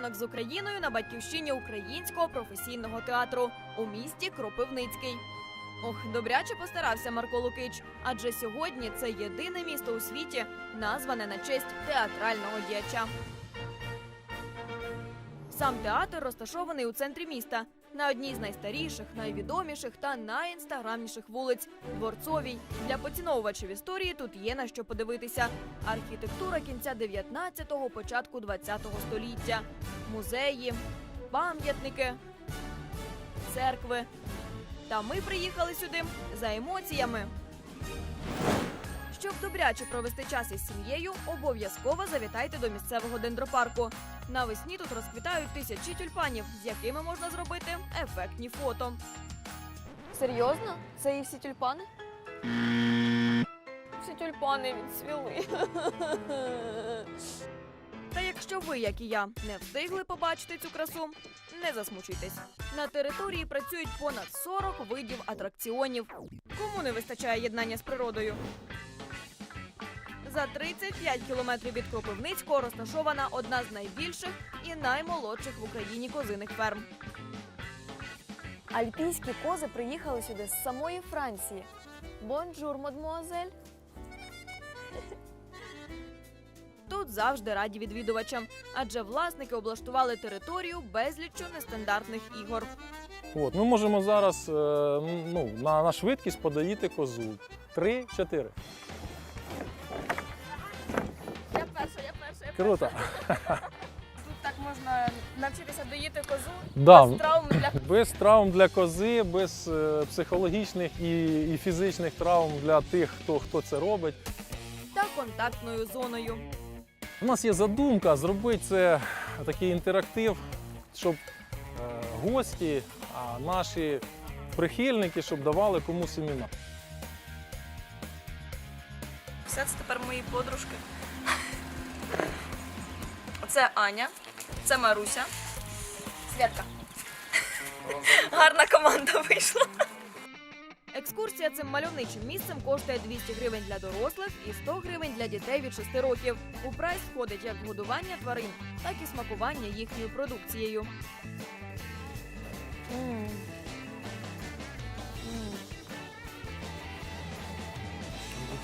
ранок з Україною на батьківщині українського професійного театру у місті Кропивницький. Ох, добряче постарався Марко Лукич, адже сьогодні це єдине місто у світі, назване на честь театрального діяча. Сам театр розташований у центрі міста на одній з найстаріших, найвідоміших та найінстаграмніших вулиць Дворцовій. Для поціновувачів історії тут є на що подивитися. Архітектура кінця 19-го, початку 20-го століття, музеї, пам'ятники, церкви. Та ми приїхали сюди за емоціями. Щоб добряче провести час із сім'єю, обов'язково завітайте до місцевого дендропарку. Навесні тут розквітають тисячі тюльпанів, з якими можна зробити ефектні фото. Серйозно? Це і всі тюльпани? Всі тюльпани відцвіли. Та якщо ви, як і я, не встигли побачити цю красу, не засмучуйтесь. На території працюють понад 40 видів атракціонів. Кому не вистачає єднання з природою? За 35 кілометрів від Кропивницького розташована одна з найбільших і наймолодших в Україні козиних ферм. Альпійські кози приїхали сюди з самої Франції. Бонжур, мадмуазель. Тут завжди раді відвідувачам, адже власники облаштували територію безліччю нестандартних ігор. От, ми можемо зараз е, ну, на, на швидкість подаїти козу. Три-чотири. Круто. Тут так можна навчитися доїти козу Да, без травм для без травм для кози, без е, психологічних і, і фізичних травм для тих, хто, хто це робить. та контактною зоною. У нас є задумка зробити це такий інтерактив, щоб е, гості, а наші прихильники, щоб давали комусь імена. Все це тепер мої подружки. Це Аня, це Маруся. Святка. Гарна команда вийшла. Екскурсія цим мальовничим місцем коштує 200 гривень для дорослих і 100 гривень для дітей від 6 років. У прайс входить як годування тварин, так і смакування їхньою продукцією.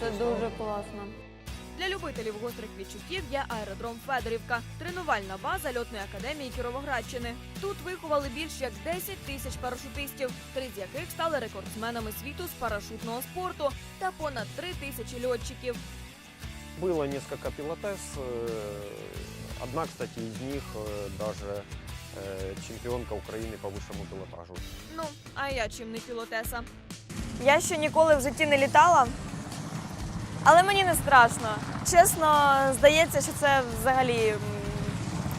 Це дуже класно. Для любителів гострих відчуттів є аеродром Федорівка, тренувальна база льотної академії Кіровоградщини. Тут виховали більш як 10 тисяч парашутистів, три з яких стали рекордсменами світу з парашутного спорту та понад 3 тисячі льотчиків. Было несколько пилотес. э, Одна, кстати, из них э, даже э, чемпионка Украины по высшему пилотажу. Ну, а я чим не пілотеса. Я ще ніколи в житті не літала, але мені не страшно. Чесно, здається, що це взагалі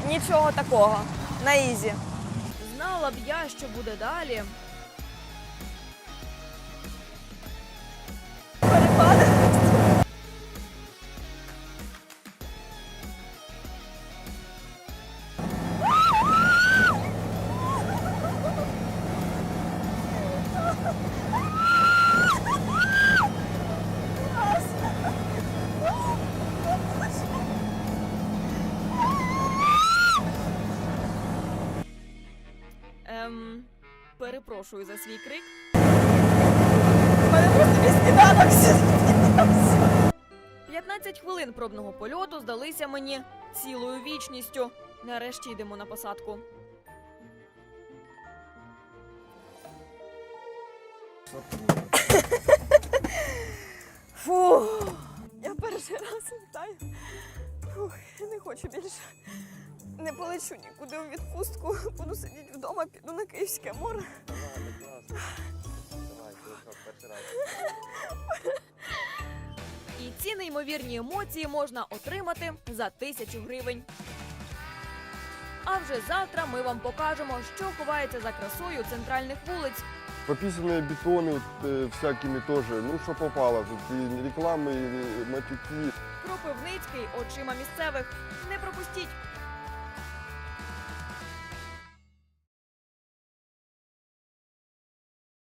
нічого такого. На ізі. Знала б я, що буде далі. Ем, перепрошую за свій крик. У мене просто мій сніданок сьогодні. 15 хвилин пробного польоту здалися мені цілою вічністю. Нарешті йдемо на посадку. Фу. Я перший раз літаю. Фух, не хочу більше. Не полечу нікуди у відпустку. Буду сидіти вдома, піду на Київське море. І ці неймовірні емоції можна отримати за тисячу гривень. А вже завтра ми вам покажемо, що ховається за красою центральних вулиць. Пописанные бетоны вот, э, всякими тоже, ну что попало, тут и рекламы, и матюки. Кропивницький очима місцевих. Не пропустіть!